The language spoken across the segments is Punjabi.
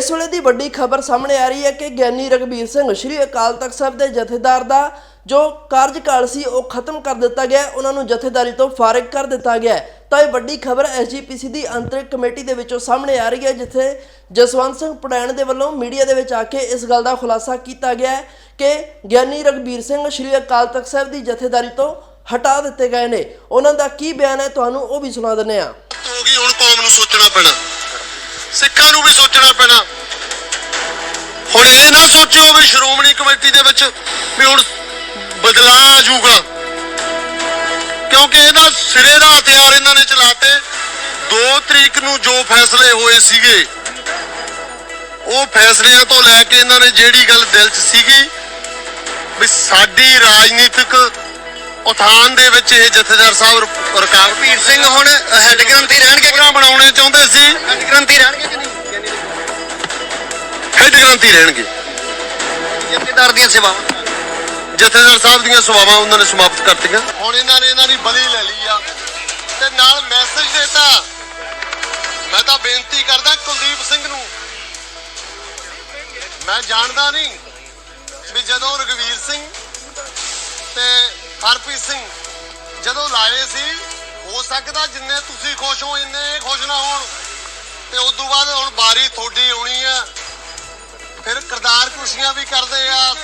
ਇਸ ਵੇਲੇ ਦੀ ਵੱਡੀ ਖਬਰ ਸਾਹਮਣੇ ਆ ਰਹੀ ਹੈ ਕਿ ਗਿਆਨੀ ਰਗਵੀਰ ਸਿੰਘ ਸ਼੍ਰੀ ਅਕਾਲ ਤਖਤ ਸਾਹਿਬ ਦੇ ਜਥੇਦਾਰ ਦਾ ਜੋ ਕਾਰਜਕਾਲ ਸੀ ਉਹ ਖਤਮ ਕਰ ਦਿੱਤਾ ਗਿਆ ਉਹਨਾਂ ਨੂੰ ਜਥੇਦਾਰੀ ਤੋਂ ਫਾਰਗ ਕਰ ਦਿੱਤਾ ਗਿਆ ਤਾਂ ਇਹ ਵੱਡੀ ਖਬਰ ਐਸਜੀਪੀਸੀ ਦੀ ਅੰਤਰਿਕ ਕਮੇਟੀ ਦੇ ਵਿੱਚੋਂ ਸਾਹਮਣੇ ਆ ਰਹੀ ਹੈ, ਜਿੱਥੇ ਜਸਵੰਤ ਸਿੰਘ ਪੜੈਣ ਦੇ ਵੱਲੋਂ ਮੀਡੀਆ ਦੇ ਵਿੱਚ ਆ ਕੇ ਇਸ ਗੱਲ ਦਾ ਖੁਲਾਸਾ ਕੀਤਾ ਗਿਆ ਕਿ ਗਿਆਨੀ ਰਗਵੀਰ ਸਿੰਘ ਸ਼੍ਰੀ ਅਕਾਲ ਤਖਤ ਸਾਹਿਬ ਦੀ ਜਥੇਦਾਰੀ ਤੋਂ ਹਟਾ ਦਿੱਤੇ ਗਏ ਨੇ। ਉਹਨਾਂ ਦਾ ਕੀ ਬਿਆਨ ਹੈ, ਤੁਹਾਨੂੰ ਉਹ ਵੀ ਸੁਣਾ ਦਿੰਦੇ ਹਾਂ। ਹੋ ਹੁਣ ਕੌਮ ਨੂੰ ਸੋਚਣਾ ਪੈਣਾ। ਸਿੱਖਾਂ ਨੂੰ ਵੀ ਸੋਚਣਾ ਪੈਣਾ। ਹੁਣ ਇਹ ਨਾ ਸੋਚਿਓ ਵੀ ਸ਼੍ਰੋਮਣੀ ਕਮੇਟੀ ਦੇ ਵਿੱਚ ਵੀ ਹੁਣ ਬਦਲਾਅ ਆ ਜਾਊਗਾ। ਕਿਉਂਕਿ ਇਹਦਾ ਸਿਰੇ ਦਾ ਹਥਿਆਰ ਇਹਨਾਂ ਨੇ ਚਲਾਤੇ। 2 ਤਰੀਕ ਨੂੰ ਜੋ ਫੈਸਲੇ ਹੋਏ ਸੀਗੇ, ਉਹ ਫੈਸਲਿਆਂ ਤੋਂ ਲੈ ਕੇ ਇਹਨਾਂ ਨੇ ਜਿਹੜੀ ਗੱਲ ਦਿਲ 'ਚ ਸੀਗੀ, ਵੀ ਸਾਡੀ ਰਾਜਨੀਤਿਕ ਉਥਾਨ ਦੇ ਵਿੱਚ ਇਹ ਜਥੇਦਾਰ ਸਾਹਿਬ ਰਕਾਬ ਸਿੰਘ ਹੁਣ ਹੈੱਡ ਗ੍ਰੰਥੀ ਰਹਿਣਗੇ ਕਿਹੜਾ ਬਣਾਉਣੇ ਚਾਹੁੰਦੇ ਸੀ? ਹੈੱਡ ਗ੍ਰੰਥੀ ਰਹਿਣਗੇ ਕਿ ਨਹੀਂ? ਹੈਡ ਗ੍ਰੰਥੀ ਰਹਿਣਗੇ। ਜਥੇਦਾਰ ਦੀਆਂ ਸੇਵਾਵਾਂ। ਜਥੇਦਾਰ ਸਾਹਿਬ ਦੀਆਂ ਸੇਵਾਵਾਂ ਉਹਨਾਂ ਨੇ ਸਮਾਪਤ ਕਰਤੀਆਂ। ਹੁਣ ਇਹਨਾਂ ਨੇ ਇਹਨਾਂ ਦੀ ਬਲੀ ਲੈ ਲਈ ਆ। ਤੇ ਨਾਲ ਮੈਸੇਜ ਦਿੱਤਾ। ਮੈਂ ਤਾਂ ਬੇਨਤੀ ਕਰਦਾ ਕੁਲਦੀਪ ਸਿੰਘ ਨੂੰ। ਮੈਂ ਜਾਣਦਾ ਨਹੀਂ ਵੀ ਜਦੋਂ ਰਗਵੀਰ ਸਿੰਘ ਸਿੰਘ ਜਦੋਂ ਲਾਏ ਸੀ ਹੋ ਸਕਦਾ ਜਿੰਨੇ ਤੁਸੀਂ ਖੁਸ਼ ਹੋ ਇੰਨੇ ਖੁਸ਼ ਨਾ ਹੋਣ। ਤੇ ਉਸ ਤੋਂ ਬਾਅਦ ਹੁਣ ਬਾਰੀ ਤੁਹਾਡੀ ਆਉਣੀ ਆ। ਫਿਰ ਕਰਤਾਰ ਕੁਸ਼ੀਆਂ ਵੀ ਕਰਦੇ ਆ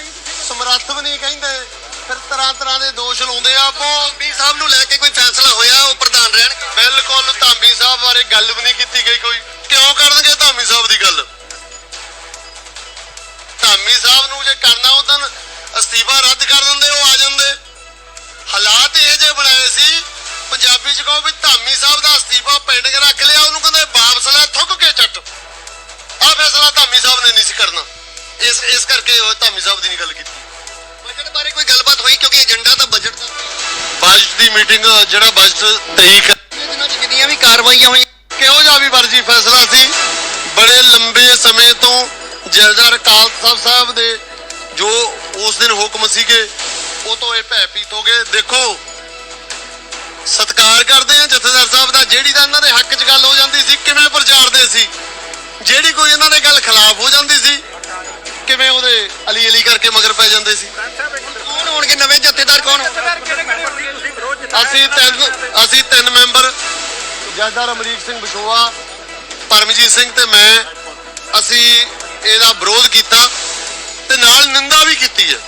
ਸਮਰੱਥ ਵੀ ਨਹੀਂ ਕਹਿੰਦੇ। ਫਿਰ ਤਰ੍ਹਾਂ ਤਰ੍ਹਾਂ ਦੇ ਦੋਸ਼ ਲਾਉਂਦੇ ਆ ਵੀ ਸਾਹਿਬ ਨੂੰ ਲੈ ਕੇ ਕੋਈ ਫੈਸਲਾ ਹੋਇਆ ਉਹ ਪ੍ਰਧਾਨ ਰਹਿਣਗੇ ਬਿਲਕੁਲ ਧਾਮੀ ਸਾਹਿਬ ਬਾਰੇ ਗੱਲ ਵੀ ਨਹੀਂ ਕੀਤੀ ਗਈ ਕੋਈ। ਕਿਉਂ ਕਰਨਗੇ ਧਾਮੀ ਸਾਹਿਬ ਦੀ ਗੱਲ? ਧਾਮੀ ਸਾਹਿਬ ਨੂੰ ਜੇ ਕਰਨਾ ਉਦੋਂ ਅਸਤੀਫਾ ਰੱਦ ਕਰ ਦਿੰਦੇ ਉਹ ਆ ਜਾਂਦੇ। ਹਾਲਾਤ ਇਹ ਜੇ ਬਣਾਏ ਸੀ ਪੰਜਾਬੀ ਚ ਕਹੋ ਵੀ ਧਾਮੀ ਸਾਹਿਬ ਦਾ ਅਸਤੀਫਾ ਪਿੰਡ ਕੇ ਰੱਖ ਲਿਆ ਉਹਨੂੰ ਕਹਿੰਦੇ ਵਾਪਸ ਲੈ ਥੁੱਕ ਕੇ ਚੱਟ। ਆਹ ਫੈਸਲਾ ਧਾਮੀ ਸਾਹਿਬ ਨੇ ਨਹੀਂ ਸੀ ਕਰਨਾ। ਇਸ ਇਸ ਕਰਕੇ ਉਹ ਧਾਮੀ ਸਾਹਿਬ ਦੀ ਨਹੀਂ ਗੱਲ ਕੀਤੀ। ਬਜਟ ਬਾਰੇ ਕੋਈ ਗੱਲਬਾਤ ਹੋਈ? ਕਿਉਂਕਿ ਏਜੰਡਾ ਤਾਂ ਬਜਟ ਦਾ ਬਜਟ ਦੀ ਮੀਟਿੰਗ ਜਿਹੜਾ ਬਜਟ 23 ਕ- ਇਹ ਦਿਨਾਂ 'ਚ ਜਿੰਨੀਆਂ ਵੀ ਕਾਰਵਾਈਆਂ ਹੋਈਆਂ ਕਿਹੋ ਜਿਹਾ ਵੀ ਵਰਜੀ ਫੈਸਲਾ ਸੀ? ਬੜੇ ਲੰਬੇ ਸਮੇਂ ਤੋਂ ਜਲਦਾਰ ਕਾਲ ਸਾਹਿਬ ਸਾਹਿਬ ਦੇ ਜੋ ਉਸ ਦਿਨ ਹੁਕਮ ਸੀਗੇ ਉਹ ਤੋਂ ਇਹ ਭੈਪੀਤ ਹੋ ਗਏ ਦੇਖੋ ਸਤਿਕਾਰ ਕਰਦੇ ਆ ਜਥੇਦਾਰ ਸਾਹਿਬ ਦਾ ਜਿਹੜੀ ਤਾਂ ਇਹਨਾਂ ਦੇ ਹੱਕ 'ਚ ਗੱਲ ਹੋ ਜਾਂਦੀ ਸੀ ਕਿਵੇਂ ਪ੍ਰਚਾਰਦੇ ਸੀ? ਜਿਹੜੀ ਕੋਈ ਇਹਨਾਂ ਦੇ ਗੱਲ ਖਿਲਾਫ ਹੋ ਜਾਂਦੀ ਸੀ ਕਿਵੇਂ ਉਹਦੇ ਅਲੀ ਅਲੀ ਕਰਕੇ ਮਗਰ ਪੈ ਜਾਂਦੇ ਸੀ? ਕੌਣ ਹੋਣਗੇ? ਨਵੇਂ ਜਥੇਦਾਰ ਕੌਣ? ਅਸੀਂ ਤਿੰਨ ਅਸੀਂ ਤਿੰਨ ਮੈਂਬਰ ਜੱਜਦਾਰ ਅਮਰੀਕ ਸਿੰਘ ਬਸ਼ੋਆ ਪਰਮਜੀਤ ਸਿੰਘ ਤੇ ਮੈਂ ਅਸੀਂ ਇਹਦਾ ਵਿਰੋਧ ਕੀਤਾ ਤੇ ਨਾਲ ਨਿੰਦਾ ਵੀ ਕੀਤੀ ਹੈ।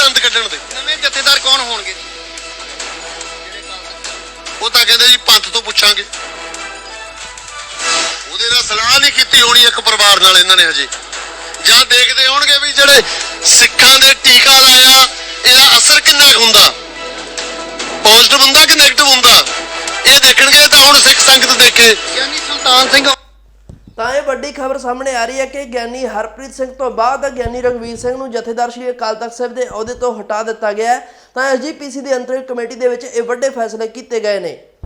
ਦੰਦ ਕੱਢਣ ਦੇ। ਨਵੇਂ ਜਥੇਦਾਰ ਕੌਣ ਹੋਣਗੇ? ਉਹ ਤਾਂ ਕਹਿੰਦੇ ਜੀ ਪੰਥ ਤੋਂ ਪੁੱਛਾਂਗੇ। ਉਹਦੇ ਨਾਲ ਸਲਾਹ ਨਹੀਂ ਕੀਤੀ ਹੋਣੀ ਇੱਕ ਪਰਿਵਾਰ ਨਾਲ ਇਹਨਾਂ ਨੇ ਹਜੇ। ਜਾਂ ਦੇਖਦੇ ਹੋਣਗੇ ਵੀ ਜਿਹੜੇ ਸਿੱਖਾਂ ਦੇ ਟੀਕਾ ਲਾਇਆ ਇਹਦਾ ਅਸਰ ਕਿੰਨਾ ਹੁੰਦਾ? ਪੋਜ਼ਿਟਿਵ ਹੁੰਦਾ ਕਿ 네ਗੇਟਿਵ ਹੁੰਦਾ? ਇਹ ਦੇਖਣਗੇ ਤਾਂ ਹੁਣ ਸਿੱਖ ਸੰਗਤ ਦੇਖੇ। ਯਾਨੀ ਸੁਲਤਾਨ ਸਿੰਘ ਤਾਂ ਇਹ ਵੱਡੀ ਖਬਰ ਸਾਹਮਣੇ ਆ ਰਹੀ ਹੈ ਕਿ ਗਿਆਨੀ ਹਰਪ੍ਰੀਤ ਸਿੰਘ ਤੋਂ ਬਾਅਦ ਗਿਆਨੀ ਰਗਵੀਰ ਸਿੰਘ ਨੂੰ ਜਥੇਦਾਰ ਸ਼੍ਰੀ ਅਕਾਲ ਤਖਤ ਸਾਹਿਬ ਦੇ ਅਹੁਦੇ ਤੋਂ ਹਟਾ ਦਿੱਤਾ ਗਿਆ ਹੈ। ਤਾਂ ਐਸਜੀਪੀਸੀ ਦੀ ਅੰਤਰਿਮ ਕਮੇਟੀ ਦੇ ਵਿੱਚ ਇਹ ਵੱਡੇ ਫੈਸਲੇ ਕੀਤੇ ਗਏ ਨੇ।